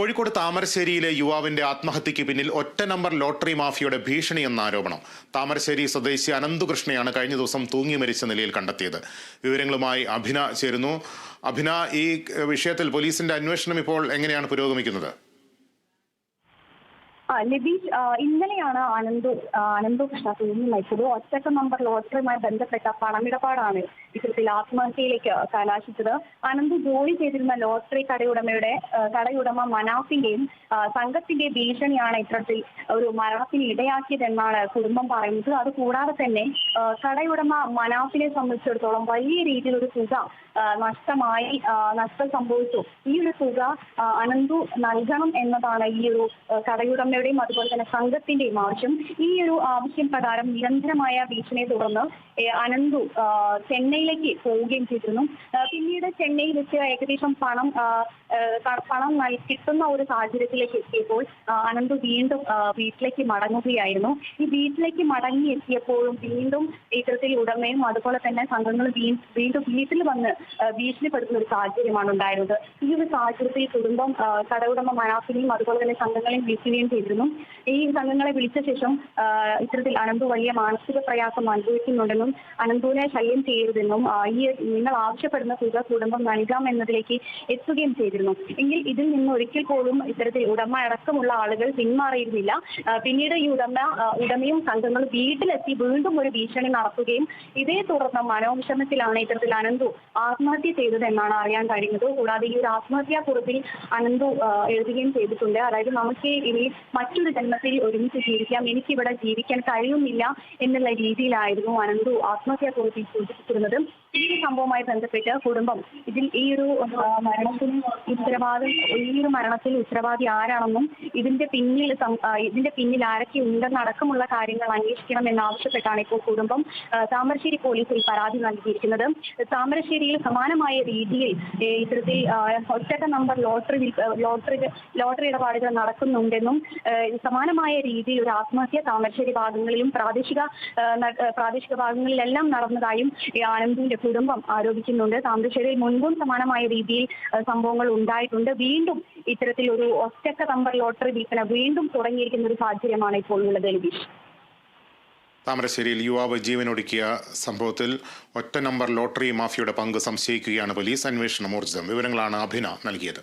കോഴിക്കോട് താമരശ്ശേരിയിലെ യുവാവിന്റെ ആത്മഹത്യയ്ക്ക് പിന്നിൽ ഒറ്റ നമ്പർ ലോട്ടറി മാഫിയയുടെ ഭീഷണി എന്ന ആരോപണം. താമരശ്ശേരി സ്വദേശി അനന്തുകൃഷ്ണയാണ് കഴിഞ്ഞ ദിവസം തൂങ്ങി മരിച്ച നിലയിൽ കണ്ടെത്തിയത്. വിവരങ്ങളുമായി അഭിന ചേരുന്നു. അഭിന ഈ വിഷയത്തിൽ പോലീസിന്റെ അന്വേഷണം ഇപ്പോൾ എങ്ങനെയാണ് പുരോഗമിക്കുന്നത്? ലബീഷ് ഇന്നലെയാണ് ആനന്ദ് അനന്തു കൃഷ്ണ തൂങ്ങി മരിച്ചത് ഒറ്റക്ക നമ്പർ ലോട്ടറിയുമായി ബന്ധപ്പെട്ട പണമിടപാടാണ് ഇത്തരത്തിൽ ആത്മഹത്യയിലേക്ക് കലാശിച്ചത്. അനന്തു ജോലി ചെയ്തിരുന്ന ലോട്ടറി കടയുടമയുടെ കടയുടമ മനാഫിന്റെയും സംഘത്തിന്റെയും ഭീഷണിയാണ് ഇത്തരത്തിൽ ഒരു മരണത്തിന് ഇടയാക്കിയതെന്നാണ് കുടുംബം പറയുന്നത്. അതുകൂടാതെ തന്നെ കടയുടമ മനാഫിനെ സംബന്ധിച്ചിടത്തോളം വലിയ രീതിയിലൊരു തുക നഷ്ടമായി നഷ്ടം സംഭവിച്ചു. ഈ ഒരു തുക അനന്തു നൽകണം എന്നതാണ് ഈ ഒരു ആ, കടയുടമയുടെയും അതുപോലെ തന്നെ സംഘത്തിന്റെയും ആവശ്യം. ഈ ഒരു ആവശ്യം പ്രകാരം നിരന്തരമായ ഭീഷണിയെ തുടർന്ന് അനന്തു ചെന്നൈയിലേക്ക് പോവുകയും ചെയ്തിരുന്നു. പിന്നീട് ചെന്നൈയിൽ വെച്ച് ഏകദേശം പണം പണം കിട്ടുന്ന ഒരു സാഹചര്യത്തിലേക്ക് എത്തിയപ്പോൾ അനന്തു വീണ്ടും വീട്ടിലേക്ക് മടങ്ങുകയായിരുന്നു. ഈ വീട്ടിലേക്ക് മടങ്ങി എത്തിയപ്പോഴും വീണ്ടും ഇത്തരത്തിൽ ഉടമയും അതുപോലെ തന്നെ സംഘങ്ങൾ വീണ്ടും വീട്ടിൽ വന്ന് ഭീഷണിപ്പെടുത്തുന്ന ഒരു സാഹചര്യമാണ് ഉണ്ടായിരുന്നത്. ഈ ഒരു സാഹചര്യത്തിൽ കുടുംബം ആ, കടയുടമ മനാഫിനെയും അതുപോലെ തന്നെ സംഘങ്ങളെയും വിളിക്കുകയും ചെയ്തിരുന്നു. ഈ സംഘങ്ങളെ വിളിച്ച ശേഷം ഇത്തരത്തിൽ അനന്തു വലിയ മാനസിക പ്രയാസം അനുഭവിക്കുന്നുണ്ടെന്നും അനന്തുവിനെ ശല്യം ചെയ്യരുതെന്നും ഈ നിങ്ങൾ ആവശ്യപ്പെടുന്ന തുക കുടുംബം നൽകാം എന്നതിലേക്ക് എത്തുകയും ചെയ്തിരുന്നു. എങ്കിൽ ഇതിൽ നിന്ന് ഒരിക്കൽ പോലും ഇത്തരത്തിൽ ഉടമ അടക്കമുള്ള ആളുകൾ പിന്മാറിയിരുന്നില്ല. പിന്നീട് ഈ ഉടമ ഉടമയും സംഘങ്ങളും വീട്ടിലെത്തി വീണ്ടും ഒരു ഭീഷണി നടത്തുകയും ഇതേ തുടർന്ന് മനോവിഷമത്തിലാണ് ഇത്തരത്തിൽ അനന്തു ആത്മഹത്യ ചെയ്തത് എന്നാണ് അറിയാൻ കഴിയുന്നത് കൂടാതെ ഈ ഒരു ആത്മഹത്യാ കുറിപ്പിൽ അനന്തു എഴുതുകയും ചെയ്തിട്ടുണ്ട്. അതായത് നമുക്ക് ഇനി മറ്റൊരു ജന്മത്തിൽ ഒരുമിച്ച് ജീവിക്കാം. എനിക്കിവിടെ ജീവിക്കാൻ കഴിയുന്നില്ല എന്നുള്ള രീതിയിലായിരുന്നു അനന്തു ആത്മഹത്യാ കുറിപ്പിൽ സൂചിപ്പിച്ചിരുന്നത്. ഈ ഒരു സംഭവവുമായി ബന്ധപ്പെട്ട് കുടുംബം ഇതിൽ ഈ ഒരു മരണത്തിന് ഉത്തരവാദി ഈ ഒരു മരണത്തിൽ ഉത്തരവാദി ആരാണെന്നും ഇതിന്റെ പിന്നിൽ ഇതിന്റെ പിന്നിൽ ആരൊക്കെ ഉണ്ടെന്ന് അടക്കമുള്ള കാര്യങ്ങൾ അന്വേഷിക്കണം എന്നാവശ്യപ്പെട്ടാണ് ഇപ്പോൾ കുടുംബം താമരശ്ശേരി പോലീസിൽ പരാതി നൽകിയിരിക്കുന്നത്. താമരശ്ശേരിയിൽ സമാനമായ രീതിയിൽ ഇത്തരത്തിൽ ഒറ്റക്ക നമ്പർ ലോട്ടറി ലോട്ടറി ലോട്ടറി ഇടപാടുകൾ നടക്കുന്നുണ്ടെന്നും സമാനമായ രീതിയിൽ ഒരു ആത്മഹത്യ താമരശ്ശേരി ഭാഗങ്ങളിലും പ്രാദേശിക പ്രാദേശിക ഭാഗങ്ങളിലെല്ലാം നടന്നതായും ആനന്ദിന്റെ കുടുംബം ആരോപിക്കുന്നുണ്ട്. താമരശ്ശേരിയിൽ മുൻപും സമാനമായ രീതിയിൽ സംഭവങ്ങൾ ഉണ്ടായിട്ടുണ്ട്. വീണ്ടും ഇത്തരത്തിൽ ഒരു ഒറ്റക്ക നമ്പർ ലോട്ടറി വിൽപ്പന വീണ്ടും തുടങ്ങിയിരിക്കുന്ന ഒരു സാഹചര്യമാണ് ഇപ്പോൾ ഉള്ളത് ലബീഷ് താമരശ്ശേരിയിൽ യുവാവ് ജീവനൊടുക്കിയ സംഭവത്തിൽ ഒറ്റ നമ്പർ ലോട്ടറി മാഫിയയുടെ പങ്ക് സംശയിക്കുകയാണ് പോലീസ്. അന്വേഷണം ഊർജിതം വിവരങ്ങളാണ് അഭിന നൽകിയത്.